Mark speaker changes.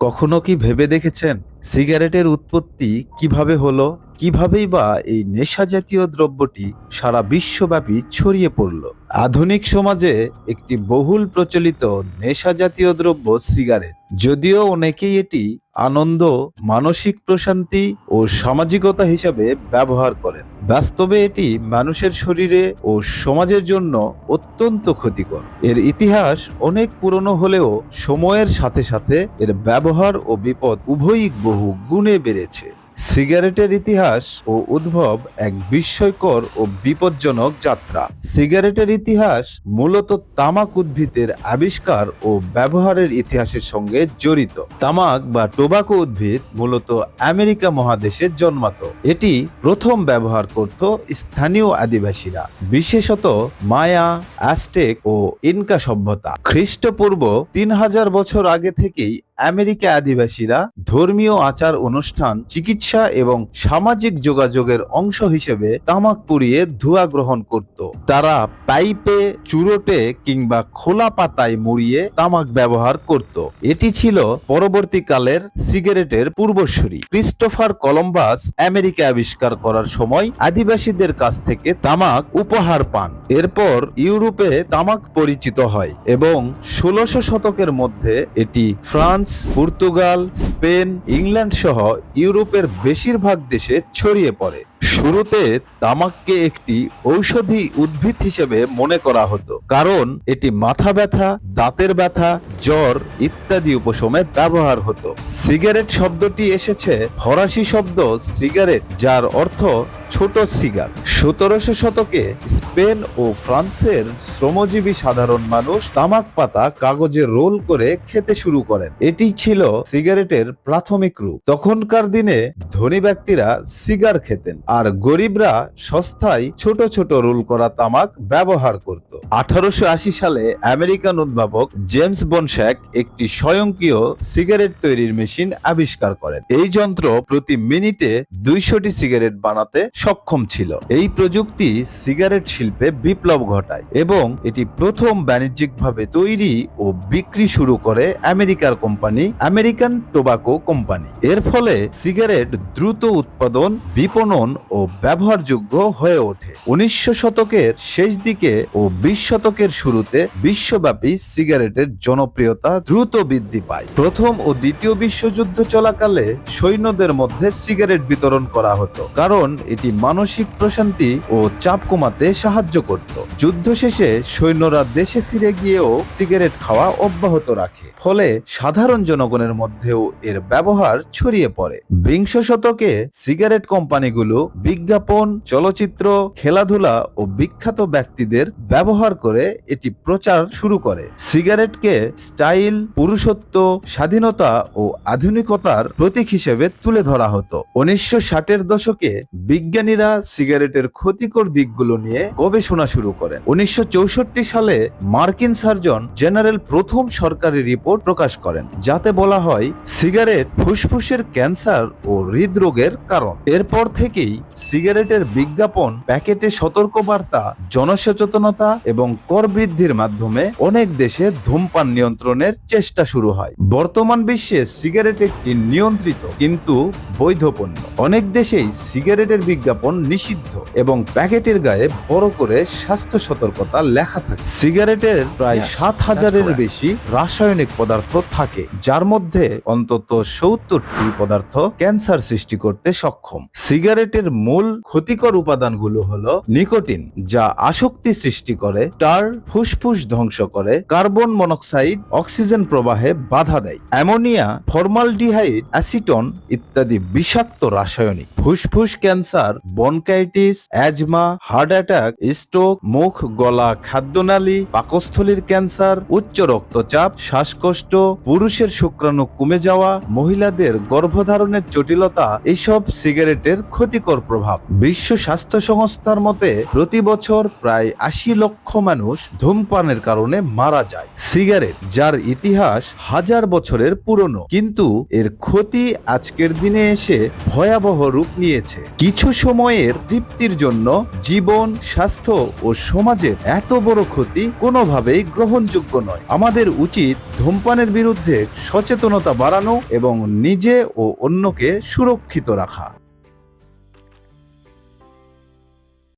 Speaker 1: কখনো কি ভেবে দেখেছেন? সিগারেটের উৎপত্তি কীভাবে হলো, কিভাবেই বা এই নেশা জাতীয় দ্রব্যটি সারা বিশ্বব্যাপী ছড়িয়ে পড়ল। আধুনিক সমাজে একটি বহুল প্রচলিত নেশা জাতীয় দ্রব্য সিগারেট। যদিও অনেকেই এটি আনন্দ, মানসিক প্রশান্তি ও সামাজিকতা হিসাবে ব্যবহার করেন। বাস্তবে এটি মানুষের শরীরে ও সমাজের জন্য অত্যন্ত ক্ষতিকর। এর ইতিহাস অনেক পুরনো হলেও সময়ের সাথে সাথে এর ব্যবহার ও বিপদ উভয়ই বহু গুণে বেড়েছে। সিগারেটের ইতিহাস ও উদ্ভব এক বিস্ময়কর ও বিপজ্জনক যাত্রা। সিগারেটের ইতিহাস মূলত তামাক উদ্ভিদের আবিষ্কার ও ব্যবহারের ইতিহাসের সঙ্গে জড়িত। তামাক বা টোবাকো উদ্ভিদ মূলত আমেরিকা মহাদেশে জন্মাত। এটি প্রথম ব্যবহার করত স্থানীয় আদিবাসীরা। বিশেষত মায়া অ্যাস্টেক ও ইনকা সভ্যতা। খ্রিস্টপূর্ব তিন হাজার বছর আগে থেকেই আমেরিকা আদিবাসীরা ধর্মীয় আচার অনুষ্ঠান, চিকিৎসা এবং সামাজিক যোগাযোগের অংশ হিসেবে তামাক পুড়িয়ে ধোঁয়া গ্রহণ করত। তারা পাইপে, চুরোটে কিংবা খোলা পাতায় মুড়িয়ে তামাক ব্যবহার করত। এটি ছিল পরবর্তীকালের সিগারেটের পূর্বসূরি। ক্রিস্টোফার কলম্বাস আমেরিকা আবিষ্কার করার সময় আদিবাসীদের কাছ থেকে তামাক উপহার পান। এরপর ইউরোপে তামাক পরিচিত হয় এবং ষোলশো শতকের মধ্যে এটি ফ্রান্স পর্তুগাল স্পেন ইংল্যান্ড সহ ইউরোপের বেশিরভাগ দেশে ছড়িয়ে পড়ে। শুরুতে তামাককে একটি ঔষধি উদ্ভিদ হিসেবে মনে করা হতো, কারণ এটি মাথা ব্যথা, দাঁতের ব্যথা, জ্বর ইত্যাদি উপশমে ব্যবহার হতো। সিগারেট শব্দটি এসেছে ফরাসি শব্দ সিগারেট, যার অর্থ ছোট সিগার। সতেরোশো শতকে স্পেন ও ফ্রান্সের শ্রমজীবী সাধারণ মানুষ তামাক পাতা কাগজে রোল করে খেতে শুরু করেন। এটি ছিল সিগারেটের প্রাথমিক রূপ। তখনকার দিনে ধনী ব্যক্তিরা সিগার খেতেন আর গরিবরা সস্তায় ছোট ছোট রোল করা তামাক ব্যবহার করত। আঠারোশো আশি সালে আমেরিকান উদ্ভাবক জেমস বনশ্যাক একটি স্বয়ংক্রিয় সিগারেট তৈরির মেশিন আবিষ্কার করেন। এই যন্ত্র প্রতি মিনিটে দুইশোটি সিগারেট বানাতে সক্ষম ছিল। এই প্রযুক্তি সিগারেট শিল্পে বিপ্লব ঘটায় এবং এটি প্রথম বাণিজ্যিকভাবে তৈরি ও বিক্রি শুরু করে আমেরিকার কোম্পানি আমেরিকান টোবাকো কোম্পানি। এর ফলে সিগারেট দ্রুত উৎপাদন, বিপণন ও ব্যবহারযোগ্য হয়ে ওঠে। উনিশশো শতকের শেষ দিকে ও বিশ শতকের শুরুতে বিশ্বব্যাপী সিগারেটের জনপ্রিয়তা দ্রুত বৃদ্ধি পায়। প্রথম ও দ্বিতীয় বিশ্বযুদ্ধ চলাকালে সৈন্যদের মধ্যে সিগারেট বিতরণ করা হতো, কারণ এটি মানসিক প্রশান্তি ও চাপ কমাতে সাহায্য করত। যুদ্ধ শেষে সৈন্যরা দেশে ফিরে গিয়েও সিগারেট খাওয়া অব্যাহত রাখে। ফলে সাধারণ জনগণের মধ্যেও এর ব্যবহার ছড়িয়ে পড়ে। বিংশ শতকে সিগারেট কোম্পানিগুলো বিজ্ঞাপন, চলচ্চিত্র, খেলাধুলা ও বিখ্যাত ব্যক্তিদের ব্যবহার করে এটি প্রচার শুরু করে। সিগারেটকে স্টাইল, পুরুষত্ব, স্বাধীনতা ও আধুনিকতার প্রতীক হিসেবে তুলে ধরা হতো। উনিশশো ষাটের দশকে বিজ্ঞানীরা সিগারেটের ক্ষতিকর দিকগুলো নিয়ে গবেষণা শুরু করেন। উনিশশো চৌষট্টি সালে মার্কিন সার্জন জেনারেল প্রথম সরকারি রিপোর্ট প্রকাশ করেন, যাতে বলা হয়, সিগারেট ফুসফুসের ক্যান্সার ও হৃদরোগের কারণ। এরপর থেকেই সিগারেটের বিজ্ঞাপন প্যাকেটে সতর্কবার্তা জনসচেতনতা এবং কর বৃদ্ধির মাধ্যমে অনেক দেশে ধূমপান নিয়ন্ত্রণের চেষ্টা শুরু হয়। বর্তমান বিশ্বে সিগারেট একটি নিয়ন্ত্রিত কিন্তু বৈধ পণ্য অনেক দেশেই সিগারেটের বিজ্ঞাপন নিষিদ্ধ এবং প্যাকেটের গায়ে বড় করে স্বাস্থ্য সতর্কতা লেখা থাকে। সিগারেটের প্রায় সাত হাজারের বেশি রাসায়নিক পদার্থ থাকে যার মধ্যে অন্তত সত্তরটি পদার্থ ক্যান্সার সৃষ্টি করতে সক্ষম। সিগারেটের মূল ক্ষতিকর উপাদানগুলো হলো নিকোটিন, যা আসক্তি সৃষ্টি করে টার ফুসফুস ধ্বংস করে, কার্বন মনোক্সাইড, অক্সিজেন প্রবাহে বাধা দেয়, অ্যামোনিয়া, ফর্মালডিহাইড, অ্যাসিটন ইত্যাদি বিষাক্ত রাসায়নিক। ফুসফুস cancer, bronchitis, asthma, heart attack, stroke, মুখ, গলা, খাদ্যনালী, পাকস্থলীর ক্যান্সার, উচ্চ রক্তচাপ, শ্বাসকষ্ট, পুরুষের শুক্রাণু কমে যাওয়া, মহিলাদের গর্ভধারণের জটিলতা, এসব সিগারেটের ক্ষতিকর প্রভাব। প্রভাব বিশ্ব স্বাস্থ্য সংস্থার মতে, প্রতি বছর প্রায় আশি লক্ষ মানুষ ধূমপানের কারণে মারা যায়। সিগারেট, যার ইতিহাস হাজার বছরের পুরনো, কিন্তু এর ক্ষতি আজকের দিনে এসে ভয়াবহ রূপ নিয়েছে। কিছু সময়ের তৃপ্তির জন্য জীবন, স্বাস্থ্য ও সমাজের এত বড় ক্ষতি কোনোভাবেই গ্রহণযোগ্য নয়। আমাদের উচিত ধূমপানের বিরুদ্ধে সচেতনতা বাড়ানো এবং নিজে ও অন্যকে সুরক্ষিত রাখা।